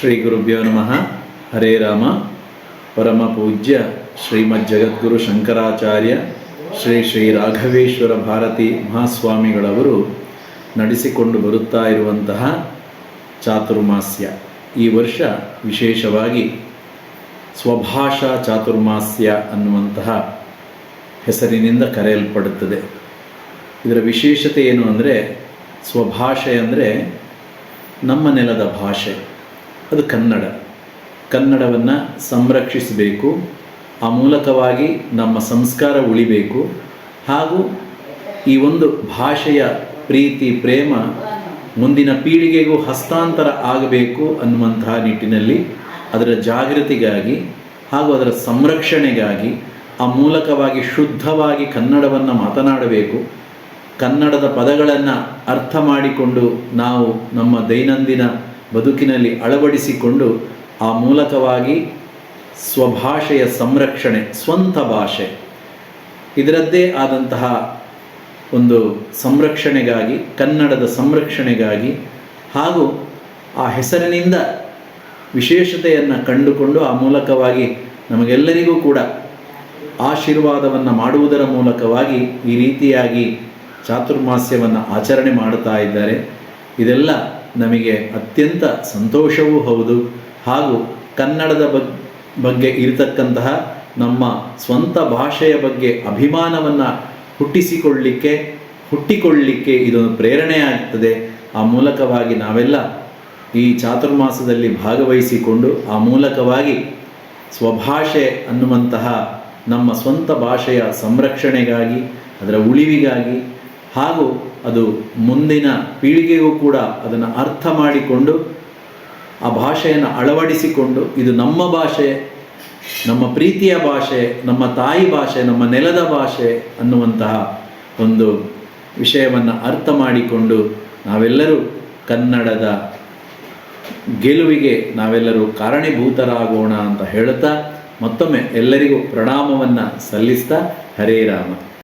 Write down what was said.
ಶ್ರೀ ಗುರುಭ್ಯೋ ನಮಃ. ಹರೇ ರಾಮ. ಪರಮ ಪೂಜ್ಯ ಶ್ರೀಮದ್ ಜಗದ್ಗುರು ಶಂಕರಾಚಾರ್ಯ, ಶ್ರೀ ಶ್ರೀ ರಾಘವೇಶ್ವರ ಭಾರತಿ ಮಹಾಸ್ವಾಮಿಗಳವರು ನಡೆಸಿಕೊಂಡು ಬರುತ್ತಾ ಇರುವಂತಹ ಚಾತುರ್ಮಾಸ್ಯ. ಈ ವರ್ಷ ವಿಶೇಷವಾಗಿ ಸ್ವಭಾಷಾ ಚಾತುರ್ಮಾಸ್ಯ ಅನ್ನುವಂತಹ ಹೆಸರಿನಿಂದ ಕರೆಯಲ್ಪಡುತ್ತದೆ. ಇದರ ವಿಶೇಷತೆ ಏನು ಅಂದರೆ, ಸ್ವಭಾಷೆ ಅಂದರೆ ನಮ್ಮ ನೆಲದ ಭಾಷೆ. ಅದು ಕನ್ನಡ. ಕನ್ನಡವನ್ನು ಸಂರಕ್ಷಿಸಬೇಕು ಆ ಮೂಲಕವಾಗಿ ನಮ್ಮ ಸಂಸ್ಕಾರ ಉಳಿಬೇಕು ಹಾಗೂ ಈ ಒಂದು ಭಾಷೆಯ ಪ್ರೀತಿ, ಪ್ರೇಮ ಮುಂದಿನ ಪೀಳಿಗೆಗೂ ಹಸ್ತಾಂತರ ಆಗಬೇಕು ಅನ್ನುವಂತಹ ನಿಟ್ಟಿನಲ್ಲಿ ಅದರ ಜಾಗೃತಿಗಾಗಿ ಹಾಗೂ ಅದರ ಸಂರಕ್ಷಣೆಗಾಗಿ ಆ ಮೂಲಕವಾಗಿ ಶುದ್ಧವಾಗಿ ಕನ್ನಡವನ್ನು ಮಾತನಾಡಬೇಕು. ಕನ್ನಡದ ಪದಗಳನ್ನು ಅರ್ಥ ಮಾಡಿಕೊಂಡು ನಾವು ನಮ್ಮ ದೈನಂದಿನ ಬದುಕಿನಲ್ಲಿ ಅಳವಡಿಸಿಕೊಂಡು ಆ ಮೂಲಕವಾಗಿ ಸ್ವಭಾಷೆಯ ಸಂರಕ್ಷಣೆ, ಸ್ವಂತ ಭಾಷೆ, ಇದರದ್ದೇ ಆದಂತಹ ಒಂದು ಸಂರಕ್ಷಣೆಗಾಗಿ, ಕನ್ನಡದ ಸಂರಕ್ಷಣೆಗಾಗಿ ಹಾಗೂ ಆ ಹೆಸರಿನಿಂದ ವಿಶೇಷತೆಯನ್ನು ಕಂಡುಕೊಂಡು ಆ ಮೂಲಕವಾಗಿ ನಮಗೆಲ್ಲರಿಗೂ ಕೂಡ ಆಶೀರ್ವಾದವನ್ನು ಮಾಡುವುದರ ಮೂಲಕವಾಗಿ ಈ ರೀತಿಯಾಗಿ ಚಾತುರ್ಮಾಸ್ಯವನ್ನು ಆಚರಣೆ ಮಾಡುತ್ತಾ ಇದ್ದಾರೆ. ಇದೆಲ್ಲ ನಮಗೆ ಅತ್ಯಂತ ಸಂತೋಷವೂ ಹೌದು. ಹಾಗೂ ಕನ್ನಡದ ಬಗ್, ಬಗ್ಗೆ ಇರತಕ್ಕಂತಹ ನಮ್ಮ ಸ್ವಂತ ಭಾಷೆಯ ಬಗ್ಗೆ ಅಭಿಮಾನವನ್ನು ಹುಟ್ಟಿಸಿಕೊಳ್ಳಲಿಕ್ಕೆ ಹುಟ್ಟಿಕೊಳ್ಳಲಿಕ್ಕೆ ಇದೊಂದು ಪ್ರೇರಣೆ ಆಗ್ತದೆ ಆ ಮೂಲಕವಾಗಿ ನಾವೆಲ್ಲ ಈ ಚಾತುರ್ಮಾಸದಲ್ಲಿ ಭಾಗವಹಿಸಿಕೊಂಡು ಆ ಮೂಲಕವಾಗಿ ಸ್ವಭಾಷೆ ಅನ್ನುವಂತಹ ನಮ್ಮ ಸ್ವಂತ ಭಾಷೆಯ ಸಂರಕ್ಷಣೆಗಾಗಿ, ಅದರ ಉಳಿವಿಗಾಗಿ ಹಾಗೂ ಅದು ಮುಂದಿನ ಪೀಳಿಗೆಗೂ ಕೂಡ ಅದನ್ನು ಅರ್ಥ ಮಾಡಿಕೊಂಡು, ಆ ಭಾಷೆಯನ್ನು ಅಳವಡಿಸಿಕೊಂಡು, ಇದು ನಮ್ಮ ಭಾಷೆ, ನಮ್ಮ ಪ್ರೀತಿಯ ಭಾಷೆ, ನಮ್ಮ ತಾಯಿ ಭಾಷೆ, ನಮ್ಮ ನೆಲದ ಭಾಷೆ ಅನ್ನುವಂತಹ ಒಂದು ವಿಷಯವನ್ನು ಅರ್ಥ ಮಾಡಿಕೊಂಡು ನಾವೆಲ್ಲರೂ ಕನ್ನಡದ ಗೆಲುವಿಗೆ ನಾವೆಲ್ಲರೂ ಕಾರಣೀಭೂತರಾಗೋಣ ಅಂತ ಹೇಳುತ್ತಾ ಮತ್ತೊಮ್ಮೆ ಎಲ್ಲರಿಗೂ ಪ್ರಣಾಮವನ್ನು ಸಲ್ಲಿಸ್ತಾ ಹರೇ ರಾಮ.